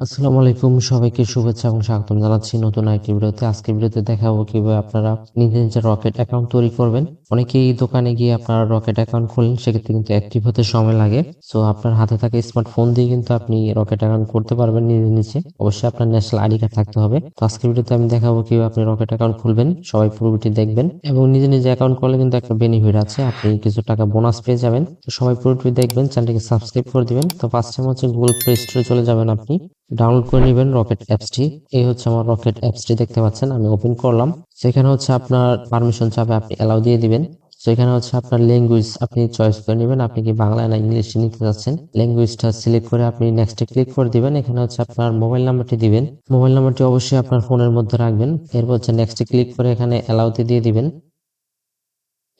আসসালামু আলাইকুম, সবাইকে শুভেচ্ছা এবং স্বাগতম জানাচ্ছি নতুন আরেকটি ভিডিওতে। আজকের ভিডিওতে দেখাবো কীভাবে আপনারা নিজের নিজের রকেট অ্যাকাউন্ট তৈরি করবেন। অনেকেই দোকানে গিয়ে আপনারা রকেট অ্যাকাউন্ট খোলেন সেক্ষেত্রে কিন্তু অ্যাক্টিভ হতে সময় লাগে। সো আপনার হাতে থাকা স্মার্টফোন দিয়ে কিন্তু আপনি রকেট অ্যাকাউন্ট করতে পারবেন নিজে নিচে। অবশ্যই আপনার ন্যাশনাল আইডি কার্ড থাকতে হবে। তো আজকের ভিডিওতে আমি দেখাবো কীভাবে আপনি রকেট অ্যাকাউন্ট খুলবেন, সবাই পুরোটি দেখবেন। এবং নিজে নিজে অ্যাকাউন্ট করলে কিন্তু একটা বেনিফিট আছে, আপনি কিছু টাকা বোনাস পেয়ে যাবেন। তো সবাই পুরোটি দেখবেন চ্যানেলটিকে সাবস্ক্রাইব করে দিবেন। তো ফার্স্ট টাইম হচ্ছে গুগল প্লে স্টোরে চলে যাবেন আপনি। ডাউনলোড করে নেবেন রকেট অ্যাপসটি এই হচ্ছে আমার রকেট অ্যাপসটি দেখতে পাচ্ছেন, আমি ওপেন করলাম। সেখানে হচ্ছে আপনার পারমিশন চাপে আপনি অ্যালাউ দিয়ে দিবেন। সেখানে হচ্ছে আপনার ল্যাঙ্গুয়েজ আপনি চয়েস করে নেবেন, আপনি কি বাংলা না ইংলিশে নিতে চাচ্ছেন? ল্যাঙ্গুয়েজটা সিলেক্ট করে আপনি নেক্সটে ক্লিক করে দিবেন, এখানে হচ্ছে আপনার মোবাইল নাম্বারটি দিবেন। মোবাইল নাম্বারটি অবশ্যই আপনার ফোনের মধ্যে রাখবেন। এরপর হচ্ছে নেক্সটে ক্লিক করে এখানে অ্যালাউতে দিয়ে দিবেন।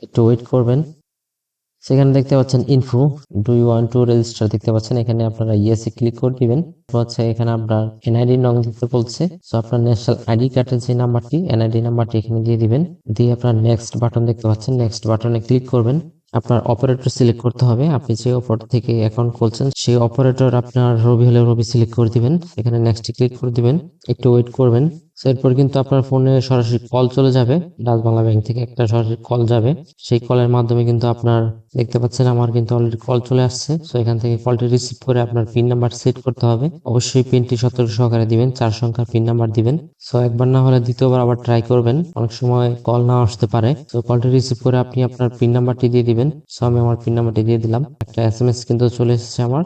একটু ওয়েট করবেন। সেখানে দেখতে পাচ্ছেন info do you want to register দেখতে পাচ্ছেন এখানে আপনারা ইয়েসে ক্লিক করে দিবেন। হচ্ছে এখানে আপনার এনআইডি নং দিতে বলছে। সো আপনার ন্যাশনাল আইডি কার্ডের যে নাম্বারটি এনআইডি নাম্বারটি এখানে দিয়ে দিবেন। দিয়ে আপনার নেক্সট বাটন দেখতে পাচ্ছেন। নেক্সট বাটনে ক্লিক করবেন। আপনার অপারেটর সিলেক্ট করতে হবে। আপনি যে অপারেটর থেকে অ্যাকাউন্ট খুলছেন, সেই অপারেটর আপনার রবি হলে রবি সিলেক্ট করে দিবেন। এখানে নেক্সট ক্লিক করে দিবেন। একটু ওয়েট করবেন। এরপর কিন্তু আপনার ফোনে সরাসরি কল চলে যাবে। ডাচ বাংলা ব্যাংক থেকে একটা সরাসরি কল যাবে। সেই কলের মাধ্যমে কিন্তু আপনার দেখতে পাচ্ছেন আমার কিন্তু অলরেডি কল চলে আসছে। সো এখান থেকে কলটি রিসিভ করে আপনার পিন নাম্বার সেট করতে হবে। অবশ্যই পিনটি সতর্ক সহকারে দিবেন। চার সংখ্যার পিন নাম্বার দিবেন। সো একবার না হলে দ্বিতীয়বার আবার ট্রাই করবেন। অনেক সময় কল না আসতে পারে। তো কলটি রিসিভ করে আপনি আপনার পিন নাম্বারটি দিয়ে দিবেন। সো আমি আমার পিন নাম্বারটি দিয়ে দিলাম। একটা এস এম এস কিন্তু চলে এসেছে আমার।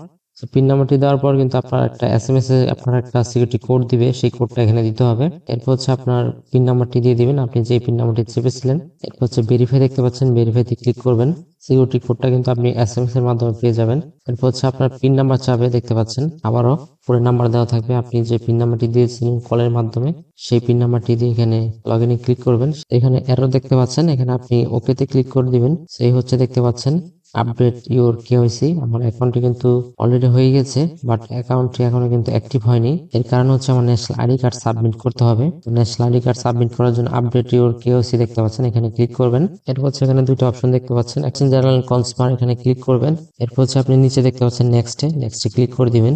পিন নাম্বারটি দেওয়ার পর কিন্তু আপনার একটা এস এম এস এ আপনার একটা সিকিউরিটি কোড দিবে, সেই কোডটা এখানে দিতে হবে। এরপর হচ্ছে আপনার পিন নাম্বারটি দিয়ে দিবেন, আপনি যে পিন নাম্বারটি চেপেছিলেন, এরপর হচ্ছে ভেরিফাই দেখতে পাচ্ছেন ভেরিফাইতে ক্লিক করবেন। সিকিউরিটি কোডটা কিন্তু আপনি এস এম এস এর মাধ্যমে পেয়ে যাবেন। এরপর হচ্ছে আপনার পিন নাম্বার চাবে দেখতে পাচ্ছেন, আবারও পুরো নাম্বার দেওয়া থাকবে, আপনি যে পিন নাম্বারটি দিয়েছিলেন কলের মাধ্যমে, সেই পিন নাম্বারটি দিয়ে এখানে লগ ইনে ক্লিক করবেন। এখানে এরো দেখতে পাচ্ছেন, এখানে আপনি ওকেতে ক্লিক করে দিবেন। সেই হচ্ছে দেখতে পাচ্ছেন আপডেট ইউর কেওয়াইসি আমার অ্যাকাউন্টটি কিন্তু অলরেডি হয়ে গেছে বাট অ্যাকাউন্টটি এখনও কিন্তু অ্যাক্টিভ হয়নি। এর কারণ হচ্ছে আমার ন্যাশনাল আইডি কার্ড সাবমিট করতে হবে। ন্যাশনাল আইডি কার্ড সাবমিট করার জন্য আপডেট ইউর কেওয়াইসি দেখতে পাচ্ছেন, এখানে ক্লিক করবেন। এরপর হচ্ছে এখানে দুটো অপশন দেখতে পাচ্ছেন অ্যাকশন জেনারেল কনসুমার এখানে ক্লিক করবেন। এরপর হচ্ছে আপনি নিচে দেখতে পাচ্ছেন নেক্সটে নেক্সটে ক্লিক করে দিবেন।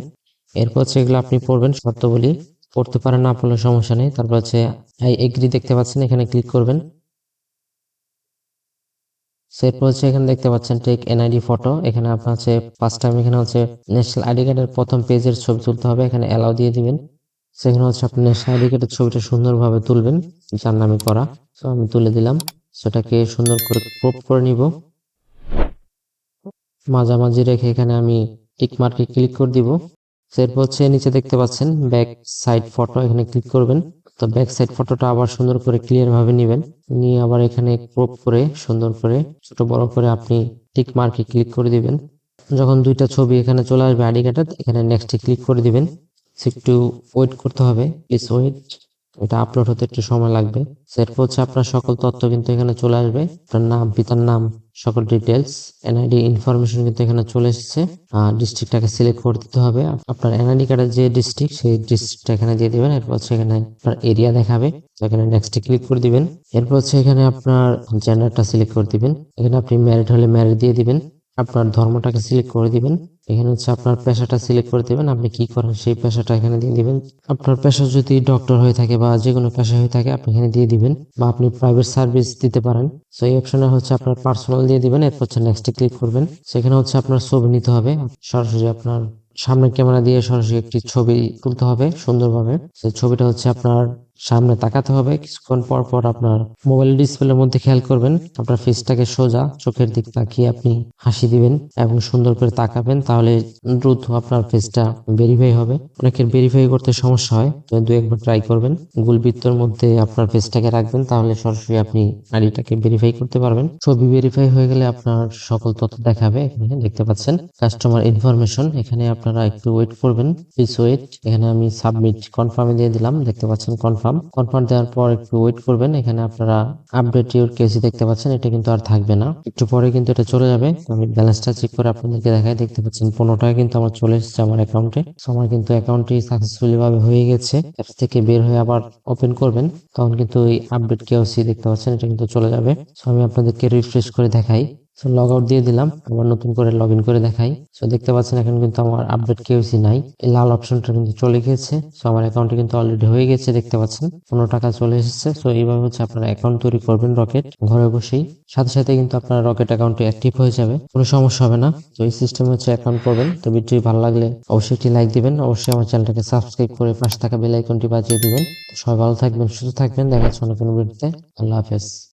এরপর হচ্ছে এগুলো আপনি পড়বেন শর্তাবলী পড়তে পারেন না, পড়লে সমস্যা নেই। তারপর হচ্ছে আই এগ্রি দেখতে পাচ্ছেন, এখানে ক্লিক করবেন। এরপর হচ্ছে এখানে দেখতে পাচ্ছেন টেক এনআইডি ফটো এখানে আপনার হচ্ছে ফার্স্ট টাইম এখানে হচ্ছে ন্যাশনাল আইডি কার্ডের প্রথম পেজের ছবি তুলতে হবে, এখানে অ্যালাউ দিয়ে দিবেন। সেখানে হচ্ছে আপনি ন্যাশনাল আইডি কার্ডের ছবিটা সুন্দরভাবে তুলবেন, যার নামে করা। তো আমি তুলে দিলাম, সেটাকে সুন্দর করে ক্রপ করে নিব। মাঝামাঝি রেখে এখানে আমি টিক মার্কে ক্লিক করে দিব। এরপর হচ্ছে নিচে দেখতে পাচ্ছেন ব্যাক সাইড ফটো এখানে ক্লিক করবেন। তো ব্যাক সাইড ফটোটা আবার সুন্দর করে ক্লিয়ার ভাবে নেবেন। নিয়ে আবার এখানে ক্রপ করে, সুন্দর করে, ছোট বড় করে আপনি টিক মার্কে ক্লিক করে দিবেন। যখন দুইটা ছবি এখানে চলে আসবে আইডি কার্ডে, এখানে নেক্সটে ক্লিক করে দিবেন। একটু ওয়েট করতে হবে প্লিজ ওয়েট এটা আপলোড হতে একটু সময় লাগবে। এরপর হচ্ছে আপনার সকল তথ্য কিন্তু এখানে চলে আসবে। আপনার নাম, পিতার নাম, সকল ডিটেলস এনআইডি ইনফরমেশন কিন্তু এখানে চলে এসেছে। আর ডিস্ট্রিক্টটাকে সিলেক্ট করে দিতে হবে। আপনার এনআইডি কার্ডের যে ডিস্ট্রিক্ট সেই ডিস্ট্রিক্টটা এখানে দিয়ে দিবেন। এরপর এখানে আপনার এরিয়া দেখাবে। এখানে নেক্সটে ক্লিক করে দিবেন। এরপর হচ্ছে এখানে আপনার জেন্ডারটা সিলেক্ট করে দিবেন। এখানে আপনি ম্যারিড হলে ম্যারিড দিয়ে দিবেন। আপনার ধর্মটাকে সিলেক্ট করে দিবেন। এখানে হচ্ছে আপনার পেশাটা সিলেক্ট করে দিবেন। আপনি কি করেন সেই পেশাটা এখানে দিয়ে দিবেন। আপনার পেশা যদি ডক্টর হয়ে থাকে বা যে কোনো পেশা হয়ে থাকে, আপনি এখানে দিয়ে দিবেন বা আপনি প্রাইভেট সার্ভিস দিতে পারেন। সো এই অপশনে হচ্ছে আপনার পার্সোনাল দিয়ে দিবেন। এরপর হচ্ছে নেক্সটে ক্লিক করবেন। সেখানে হচ্ছে আপনার ছবি নিতে হবে। সরাসরি আপনার সামনের ক্যামেরা দিয়ে সরাসরি একটি ছবি তুলতে হবে সুন্দরভাবে। সেই ছবিটা হচ্ছে আপনার সামনে তাকাতে হবে। কিছুক্ষণ পর পর আপনার মোবাইল ডিসপ্লের মধ্যে খেয়াল করবেন। আপনার ফেসটাকে সোজা চোখের দিক তাকিয়ে আপনি হাসি দিবেন এবং সুন্দর করে তাকাবেন। তাহলে দ্রুত আপনার ফেসটা ভেরিফাই হবে। অনেকের ভেরিফাই করতে সমস্যা হয়, তো দু একবার ট্রাই করবেন। গুগল বৃত্তর মধ্যে আপনার ফেসটাকে রাখবেন, তাহলে সরাসরি আপনি আইডিটাকে ভেরিফাই করতে পারবেন। ছবি ভেরিফাই হয়ে গেলে আপনার সকল তথ্য দেখাবে এখানে, দেখতে পাচ্ছেন। কাস্টমার ইনফরমেশন এখানে আপনারা একটু ওয়েট করবেন। প্লিজ ওয়েট এখানে আমি সাবমিট কনফার্মে দিয়ে দিলাম। দেখতে পাচ্ছেন কনফার্ম কনফার্ম কনফার্ম দেওয়ার পর একটু ওয়েট করবেন। এখানে আপনারা আপডেট ইউর কেসি দেখতে পাচ্ছেন, এটা কিন্তু আর থাকবে না। একটু পরে কিন্তু এটা চলে যাবে। আমি ব্যালেন্সটা চেক করে আপনাদেরকে দেখাই। দেখতে পাচ্ছেন পনেরো টাকা কিন্তু আমার চলে এসেছে আমার অ্যাকাউন্টে আমার কিন্তু অ্যাকাউন্টটি সাকসেসফুলি ভাবে হয়ে গেছে। অ্যাপস থেকে বের হয়ে আবার ওপেন করবেন। তখন কিন্তু এই আপডেট কেওসি দেখতে পাচ্ছেন, এটা কিন্তু চলে যাবে। সো আমি আপনাদেরকে রিফ্রেশ করে দেখাই। সো লগ আউট দিয়ে দিলাম। আবার নতুন করে লগ ইন করে দেখাই। সো দেখতে পাচ্ছেন এখন কিন্তু আমার আপডেট কেওসি নাই। এই লাল অপশনটা কিন্তু চলে গিয়েছে। সো আমার অ্যাকাউন্টে কিন্তু অলরেডি হয়ে গেছে দেখতে পাচ্ছেন। পনেরো টাকা চলে এসেছে। সো এইভাবে হচ্ছে আপনারা অ্যাকাউন্ট তৈরি করবেন রকেট ঘরে বসেই। সাথে সাথে কিন্তু আপনার রকেট অ্যাকাউন্টটি অ্যাক্টিভ হয়ে যাবে। কোনো সমস্যা হবে না। তো এই সিস্টেমে হচ্ছে অ্যাকাউন্ট করবেন। তো ভিডিওটি ভালো লাগলে অবশ্যই একটি লাইক দিবেন। অবশ্যই আমার চ্যানেলটাকে সাবস্ক্রাইব করে পাশে থাকা বেল আইকনটি বাজিয়ে দিবেন। সবাই ভালো থাকবেন, সুস্থ থাকবেন। দেখা যাচ্ছে অন্য কোনো ভিডিওতে। আল্লাহ হাফেজ।